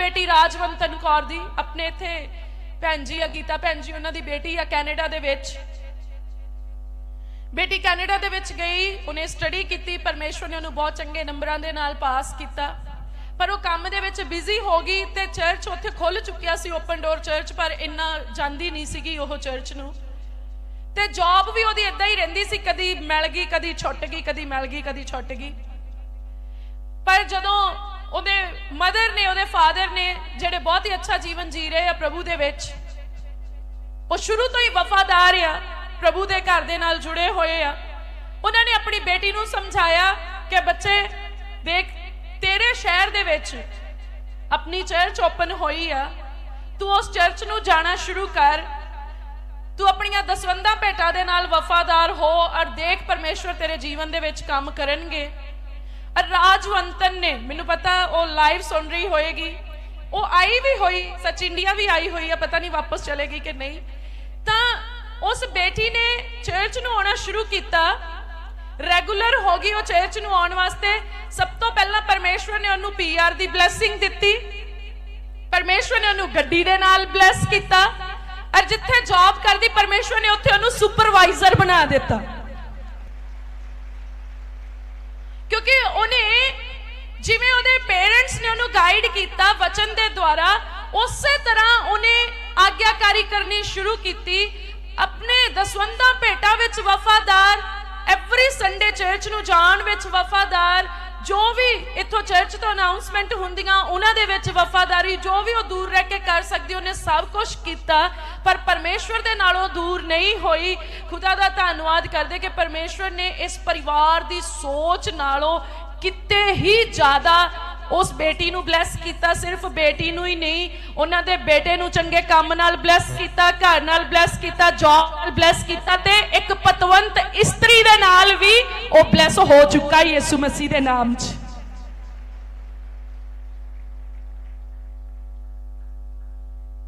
ਬੇਟੀ ਰਾਜਵੰਤਨ ਕੌਰ ਦੀ, ਆਪਣੇ ਇੱਥੇ ਭੈਣ ਜੀ ਆ, ਗੀਤਾ ਭੈਣ ਜੀ, ਉਹਨਾਂ ਦੀ ਬੇਟੀ ਆ ਕੈਨੇਡਾ ਦੇ ਵਿੱਚ। ਬੇਟੀ ਕੈਨੇਡਾ ਦੇ ਵਿੱਚ ਗਈ, ਉਹਨੇ ਸਟੱਡੀ ਕੀਤੀ, ਪਰਮੇਸ਼ਵਰ ਨੇ ਉਹਨੂੰ ਬਹੁਤ ਚੰਗੇ ਨੰਬਰਾਂ ਦੇ ਨਾਲ ਪਾਸ ਕੀਤਾ। ਪਰ ਉਹ ਕੰਮ ਦੇ ਵਿੱਚ ਬਿਜ਼ੀ ਹੋ ਗਈ ਤੇ ਚਰਚ ਉੱਥੇ ਖੁੱਲ ਚੁੱਕਿਆ ਸੀ ਓਪਨ ਡੋਰ ਚਰਚ ਪਰ ਇੰਨਾ ਜਾਂਦੀ ਨਹੀਂ ਸੀਗੀ ਉਹ ਚਰਚ ਨੂੰ। ਤੇ ਜੌਬ ਵੀ ਉਹਦੀ ਇਦਾਂ ਹੀ ਰਹਿੰਦੀ ਸੀ, ਕਦੀ ਮਿਲ ਗਈ, ਕਦੀ ਛੁੱਟ ਗਈ, ਕਦੀ ਮਿਲ ਗਈ, ਕਦੀ ਛੁੱਟ ਗਈ। ਪਰ ਜਦੋਂ ਉਹਦੇ ਮਦਰ ਨੇ, ਉਹਦੇ ਫਾਦਰ ਨੇ ਜਿਹੜੇ ਬਹੁਤ ਹੀ ਅੱਛਾ ਜੀਵਨ ਜੀ ਰਹੇ ਆ ਪ੍ਰਭੂ ਦੇ ਵਿੱਚ, ਉਹ ਸ਼ੁਰੂ ਤੋਂ ਹੀ ਵਫਾਦਾਰ ਆ, ਪ੍ਰਭੂ ਦੇ ਘਰ ਦੇ ਨਾਲ ਜੁੜੇ ਹੋਏ ਆ। ਉਹਨਾਂ ਨੇ ਆਪਣੀ ਬੇਟੀ ਨੂੰ ਸਮਝਾਇਆ ਕਿ ਬੱਚੇ, ਦੇਖ, ਤੇਰੇ ਸ਼ਹਿਰ ਦੇ ਵਿੱਚ ਆਪਣੀ ਚਰਚ ਓਪਨ ਹੋਈ ਆ। ਤੂੰ ਉਸ ਚਰਚ ਨੂੰ ਜਾਣਾ ਸ਼ੁਰੂ ਕਰ। ਤੂੰ ਆਪਣੀਆਂ ਦਸਵੰਦਾਂ ਭੇਟਾਂ ਦੇ ਨਾਲ ਵਫਾਦਾਰ ਹੋ ਔਰ ਦੇਖ ਪਰਮੇਸ਼ਵਰ ਤੇਰੇ ਜੀਵਨ ਦੇ ਵਿੱਚ ਕੰਮ ਕਰਨਗੇ। ਔਰ ਰਾਜਵੰਤਨ ਨੇ, ਮੈਨੂੰ ਪਤਾ ਉਹ ਲਾਈਵ ਸੁਣ ਰਹੀ ਹੋਏਗੀ। ਉਹ ਆਈ ਵੀ ਹੋਈ, ਸੱਚ ਇੰਡੀਆ ਵੀ ਆਈ ਹੋਈ ਆ, ਪਤਾ ਨਹੀਂ ਵਾਪਸ ਚਲੇਗੀ ਕਿ ਨਹੀਂ। ਤਾਂ ਉਸ ਬੇਟੀ ਨੇ ਚਰਚ ਨੂੰ ਆਉਣਾ ਸ਼ੁਰੂ ਕੀਤਾ। ਰੈਗੂਲਰ ਹੋ ਗਈ ਉਹ ਚਰਚ ਨੂੰ ਆਉਣ ਵਾਸਤੇ। ਸਭ ਤੋਂ ਪਹਿਲਾਂ ਪਰਮੇਸ਼ਵਰ ਨੇ ਉਹਨੂੰ ਪੀਆਰ ਦੀ ਬਲੇਸਿੰਗ ਦਿੱਤੀ। ਪਰਮੇਸ਼ਵਰ ਨੇ ਉਹਨੂੰ ਗੱਡੀ ਦੇ ਨਾਲ ਬਲੈਸ ਕੀਤਾ। ਔਰ ਜਿੱਥੇ ਜੌਬ ਕਰਦੀ, ਪਰਮੇਸ਼ਵਰ ਨੇ ਉੱਥੇ ਉਹਨੂੰ ਸੁਪਰਵਾਈਜ਼ਰ ਬਣਾ ਦਿੱਤਾ ਕਿਉਂਕਿ ਉਹਨੇ ਜਿਵੇਂ ਉਹਦੇ ਪੇਰੈਂਟਸ ਨੇ ਉਹਨੂੰ ਗਾਈਡ ਕੀਤਾ ਵਚਨ ਦੇ ਦੁਆਰਾ, ਉਸੇ ਤਰ੍ਹਾਂ ਉਹਨੇ ਆਗਿਆਕਾਰੀ ਕਰਨੀ ਸ਼ੁਰੂ ਕੀਤੀ। ਆਪਣੇ ਦਸਵੰਦਾਂ ਭੇਟਾਂ ਵਿੱਚ ਵਫਾਦਾਰ ਐਵਰੀ ਸੰਡੇ ਚਰਚ ਨੂੰ ਜਾਣ ਵਿੱਚ ਵਫਾਦਾਰ, ਜੋ ਵੀ ਇੱਥੋਂ ਚਰਚ ਤੋਂ ਅਨਾਉਂਸਮੈਂਟ ਹੁੰਦੀਆਂ, ਉਹਨਾਂ ਦੇ ਵਿੱਚ ਵਫਾਦਾਰੀ, ਜੋ ਵੀ ਉਹ ਦੂਰ ਰਹਿ ਕੇ ਕਰ ਸਕਦੀ, ਉਹਨੇ ਸਭ ਕੁਝ ਕੀਤਾ। ਪਰ ਪਰਮੇਸ਼ਵਰ ਦੇ ਨਾਲੋਂ ਦੂਰ ਨਹੀਂ ਹੋਈ। ਖੁਦਾ ਦਾ ਧੰਨਵਾਦ ਕਰਦੇ ਕਿ ਪਰਮੇਸ਼ਵਰ ਨੇ ਇਸ ਪਰਿਵਾਰ ਦੀ ਸੋਚ ਨਾਲੋਂ ਕਿਤੇ ਹੀ ਜ਼ਿਆਦਾ ਉਸ ਬੇਟੀ ਨੂੰ ਬਲੈਸ ਕੀਤਾ, ਸਿਰਫ ਬੇਟੀ ਨੂੰ ਹੀ ਨਹੀਂ, ਉਹਨਾਂ ਦੇ ਬੇਟੇ ਨੂੰ ਚੰਗੇ ਕੰਮ ਨਾਲ ਬਲੈਸ ਕੀਤਾ, ਘਰ ਨਾਲ ਬਲੈਸ ਕੀਤਾ ਜੌਬ ਨਾਲ ਬਲੈਸ ਕੀਤਾ ਤੇ ਇੱਕ ਪਤਵੰਤ ਇਸਤਰੀ ਦੇ ਨਾਲ ਵੀ ਉਹ ਬਲੈਸ ਹੋ ਚੁੱਕਾ ਯਿਸੂ ਮਸੀਹ ਦੇ ਨਾਮ 'ਚ।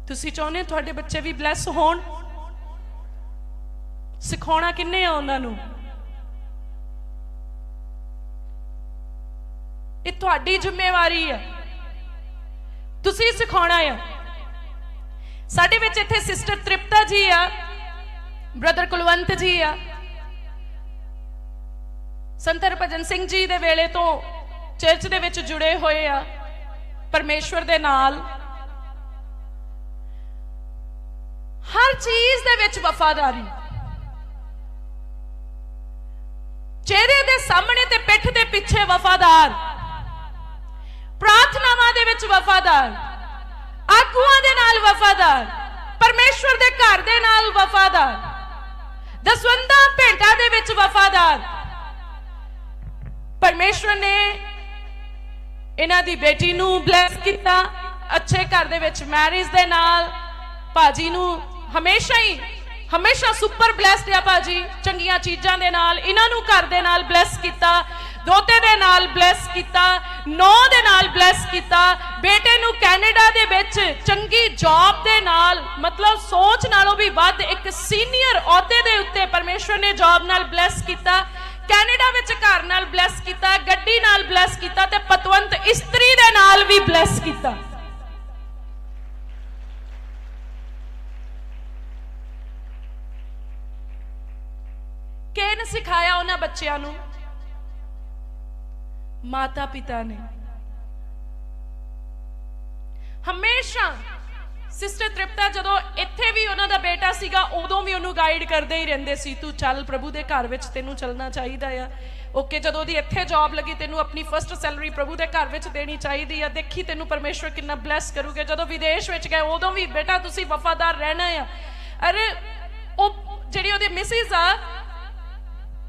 ਤੁਸੀਂ ਚਾਹੁੰਦੇ ਹੋ ਤੁਹਾਡੇ ਬੱਚੇ ਵੀ ਬਲੈਸ ਹੋਣ? ਸਿਖਾਉਣਾ ਕਿੰਨੇ ਆ ਉਹਨਾਂ ਨੂੰ? ਇਹ ਤੁਹਾਡੀ ਜ਼ਿੰਮੇਵਾਰੀ ਆ। ਤੁਸੀਂ ਸਿਖਾਉਣਾ ਆ। ਸਾਡੇ ਵਿੱਚ ਇੱਥੇ ਸਿਸਟਰ ਤ੍ਰਿਪਤਾ ਜੀ ਆ, ਬ੍ਰਦਰ ਕੁਲਵੰਤ ਜੀ ਆ। ਸੰਤ ਹਰਭਜਨ ਸਿੰਘ ਜੀ ਦੇ ਵੇਲੇ ਤੋਂ ਚਰਚ ਦੇ ਵਿੱਚ ਜੁੜੇ ਹੋਏ ਆ, ਪਰਮੇਸ਼ਵਰ ਦੇ ਨਾਲ। ਹਰ ਚੀਜ਼ ਦੇ ਵਿੱਚ ਵਫਾਦਾਰੀ। ਚਿਹਰੇ ਦੇ ਸਾਹਮਣੇ ਤੇ ਪਿੱਠ ਦੇ ਪਿੱਛੇ ਵਫਾਦਾਰ। ਪ੍ਰਾਰਥਨਾਵਾਂ ਦੇ ਵਿੱਚ ਵਫਾਦਾਰ, ਆਗੂਆਂ ਦੇ ਨਾਲ ਵਫਾਦਾਰ, ਪਰਮੇਸ਼ਵਰ ਦੇ ਘਰ ਦੇ ਨਾਲ ਵਫਾਦਾਰ, ਦਸਵੰਦਾਂ ਭੇਟਾਂ ਦੇ ਵਿੱਚ ਵਫਾਦਾਰ। ਪਰਮੇਸ਼ਵਰ ਨੇ ਇਹਨਾਂ ਦੀ ਬੇਟੀ ਨੂੰ ਬਲੈਸ ਕੀਤਾ, ਅੱਛੇ ਘਰ ਦੇ ਵਿੱਚ ਮੈਰਿਜ ਦੇ ਨਾਲ ਭਾਜੀ ਨੂੰ ਹਮੇਸ਼ਾ ਹੀ, ਹਮੇਸ਼ਾ ਸੁਪਰ ਬਲੈਸਡ ਆ ਭਾਜੀ, ਚੰਗੀਆਂ ਚੀਜ਼ਾਂ ਦੇ ਨਾਲ, ਇਹਨਾਂ ਨੂੰ ਘਰ ਦੇ ਨਾਲ ਬਲੈਸ ਕੀਤਾ, ਦੋਤੇ ਦੇ ਨਾਲ ਬਲੈਸ ਕੀਤਾ ਨੌ ਦੇ ਨਾਲ ਬਲੈਸ ਕੀਤਾ। ਬੇਟੇ ਨੂੰ ਕੈਨੇਡਾ ਦੇ ਵਿੱਚ ਚੰਗੀ ਜੌਬ ਦੇ ਨਾਲ, ਮਤਲਬ ਸੋਚ ਨਾਲੋਂ ਵੀ ਵੱਧ ਇੱਕ ਸੀਨੀਅਰ ਅਹੁਦੇ ਦੇ ਉੱਤੇ ਪਰਮੇਸ਼ਵਰ ਨੇ ਜੌਬ ਨਾਲ ਬਲੈਸ ਕੀਤਾ। ਕੈਨੇਡਾ ਵਿੱਚ ਘਰ ਨਾਲ ਬਲੈਸ ਕੀਤਾ, ਗੱਡੀ ਨਾਲ ਬਲੈਸ ਕੀਤਾ ਤੇ ਪਤਵੰਤ ਇਸਤਰੀ ਦੇ ਨਾਲ ਵੀ ਬਲੈਸ ਕੀਤਾ। ਕਿਹਨੇ ਸਿਖਾਇਆ ਉਹਨਾਂ ਬੱਚਿਆਂ ਨੂੰ? ਮਾਤਾ ਪਿਤਾ ਨੇ। ਹਮੇਸ਼ਾ ਸਿਸਟਰ ਤ੍ਰਿਪਤਾ ਜਦੋਂ ਇੱਥੇ ਵੀ ਉਹਨਾਂ ਦਾ ਬੇਟਾ ਸੀਗਾ, ਉਦੋਂ ਵੀ ਉਹਨੂੰ ਗਾਈਡ ਕਰਦੇ ਹੀ ਰਹਿੰਦੇ ਸੀ, ਤੂੰ ਚੱਲ ਪ੍ਰਭੂ ਦੇ ਘਰ ਵਿੱਚ ਤੈਨੂੰ ਚੱਲਣਾ ਚਾਹੀਦਾ ਆ। ਓਕੇ, ਜਦੋਂ ਉਹਦੀ ਇੱਥੇ ਜੌਬ ਲੱਗੀ, ਤੈਨੂੰ ਆਪਣੀ ਫਰਸਟ ਸੈਲਰੀ ਪ੍ਰਭੂ ਦੇ ਘਰ ਵਿੱਚ ਦੇਣੀ ਚਾਹੀਦੀ ਆ। ਦੇਖੀ ਤੈਨੂੰ ਪਰਮੇਸ਼ਵਰ ਕਿੰਨਾ ਬਲੈਸ ਕਰੂਗੇ। ਜਦੋਂ ਵਿਦੇਸ਼ ਵਿੱਚ ਗਏ, ਉਦੋਂ ਵੀ ਬੇਟਾ ਤੁਸੀਂ ਵਫਾਦਾਰ ਰਹਿਣਾ ਆ। ਅਰੇ, ਉਹ ਜਿਹੜੀ ਉਹਦੇ ਮਿਸਿਸ ਆ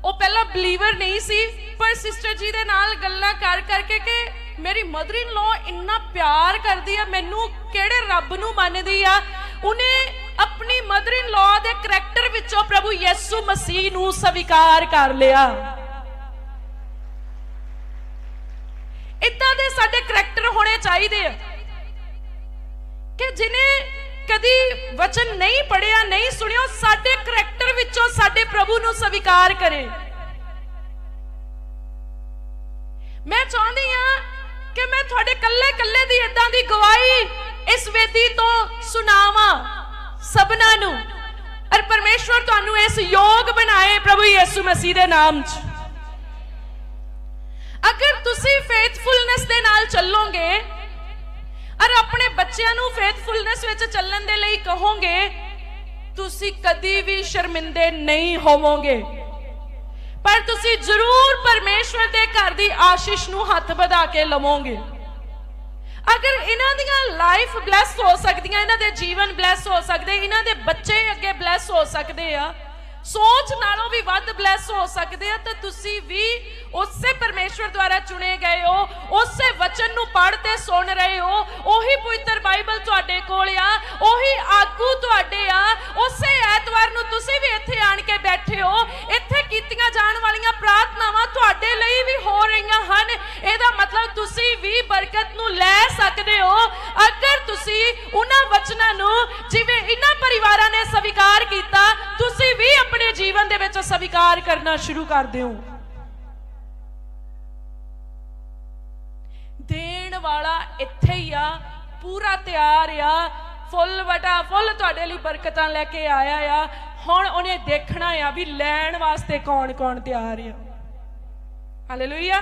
ਉਹ ਪਹਿਲਾਂ ਬਲੀਵਰ ਨਹੀਂ ਸੀ, ਪਰ ਸਿਸਟਰ ਜੀ ਦੇ ਨਾਲ ਗੱਲਾਂ ਕਰ ਕਰਕੇ ਕਿ ਮੇਰੀ ਮਦਰ ਇਨ ਲਾ ਇੰਨਾ ਪਿਆਰ ਕਰਦੀ ਆ, ਮੈਨੂੰ ਕਿਹੜੇ ਰੱਬ ਨੂੰ ਮੰਨਦੀ ਆ? ਉਹਨੇ ਆਪਣੀ ਮਦਰ ਇਨ ਲਾ ਦੇ ਕਰੈਕਟਰ ਵਿੱਚੋਂ ਪ੍ਰਭੂ ਯਿਸੂ ਮਸੀਹ ਨੂੰ ਸਵੀਕਾਰ ਕਰ ਲਿਆ। ਇਦਾਂ ਦੇ ਸਾਡੇ ਕਰੈਕਟਰ ਹੋਣੇ ਚਾਹੀਦੇ ਆ। ਕਿ ਜਿਨੇ ਕਦੀ ਵਚਨ ਨਹੀਂ ਪੜਿਆ ਨਹੀਂ ਸਵੀਕਾਰ ਕਰੇ। ਮੈਂ ਚਾਹੁੰਦੀ ਆ ਕਿ ਮੈਂ ਤੁਹਾਡੇ ਇਕੱਲੇ ਕੱਲੇ ਦੀ ਇਦਾਂ ਦੀ ਗਵਾਹੀ ਇਸ ਵੇਦੀ ਤੋਂ ਸੁਣਾਵਾਂ ਸਭਨਾਂ ਨੂੰ ਅਰ ਪਰਮੇਸ਼ਵਰ ਤੁਹਾਨੂੰ ਇਸ ਯੋਗ ਬਣਾਏ ਪ੍ਰਭੂ ਯਿਸੂ ਮਸੀਹ ਦੇ ਨਾਮ 'ਚ। ਅਗਰ ਤੁਸੀਂ ਫੇਥਫੁਲਨੈਸ ਦੇ ਨਾਲ ਚੱਲੋਗੇ ਅਰ ਆਪਣੇ ਬੱਚਿਆਂ ਨੂੰ ਫੇਥਫੁਲਨੈਸ ਵਿੱਚ ਚੱਲਣ ਦੇ ਲਈ ਕਹੋਗੇ ਤੁਸੀਂ ਕਦੀ ਵੀ ਸ਼ਰਮਿੰਦੇ ਨਹੀਂ ਹੋਵੋਗੇ। ਪਰ ਤੁਸੀਂ ਜ਼ਰੂਰ ਪਰਮੇਸ਼ਵਰ ਦੇ ਘਰ ਦੀ ਆਸ਼ੀਸ਼ ਨੂੰ ਹੱਥ ਵਧਾ ਕੇ ਲਵੋਗੇ। ਅਗਰ ਇਹਨਾਂ ਦੀਆਂ ਲਾਈਫ ਬਲੈਸ ਹੋ ਸਕਦੀਆਂ, ਇਹਨਾਂ ਦੇ ਜੀਵਨ ਬਲੈਸ ਹੋ ਸਕਦੇ, ਇਹਨਾਂ ਦੇ ਬੱਚੇ ਅੱਗੇ ਬਲੈਸ ਹੋ ਸਕਦੇ ਆ ਸੋਚ ਨਾਲੋਂ ਵੀ ਵੱਧ ਬਲੈਸ ਹੋ ਸਕਦੇ ਆ, ਤਾਂ ਤੁਸੀਂ ਵੀ ਉਸੇ ਪਰਮੇਸ਼ਵਰ ਦੁਆਰਾ ਚੁਣੇ ਗਏ ਹੋ, ਉਸੇ ਵਚਨ ਨੂੰ ਪੜ੍ਹ ਤੇ ਸੁਣ ਰਹੇ ਹੋ, ਉਹੀ ਪਵਿੱਤਰ ਬਾਈਬਲ ਤੁਹਾਡੇ ਕੋਲ ਆ, ਉਹੀ ਆਗੂ ਤੁਹਾਡੇ ਆ, ਉਸੇ ਐਤਵਾਰ ਨੂੰ ਵਿੱਚ ਸਵੀਕਾਰ ਕਰਨਾ ਸ਼ੁਰੂ ਕਰ ਦਿਓ। ਦੇਣ ਵਾਲਾ ਇੱਥੇ ਹੀ ਆ, ਪੂਰਾ ਤਿਆਰ ਆ। ਫੁੱਲ ਵਟਾ ਫੁੱਲ ਤੁਹਾਡੇ ਲਈ ਬਰਕਤਾਂ ਲੈ ਕੇ ਆਇਆ ਆ। ਹੁਣ ਉਹਨੇ ਦੇਖਣਾ ਆ ਵੀ ਲੈਣ ਵਾਸਤੇ ਕੌਣ ਕੌਣ ਤਿਆਰ ਆ। ਹਾਲੇਲੂਇਆ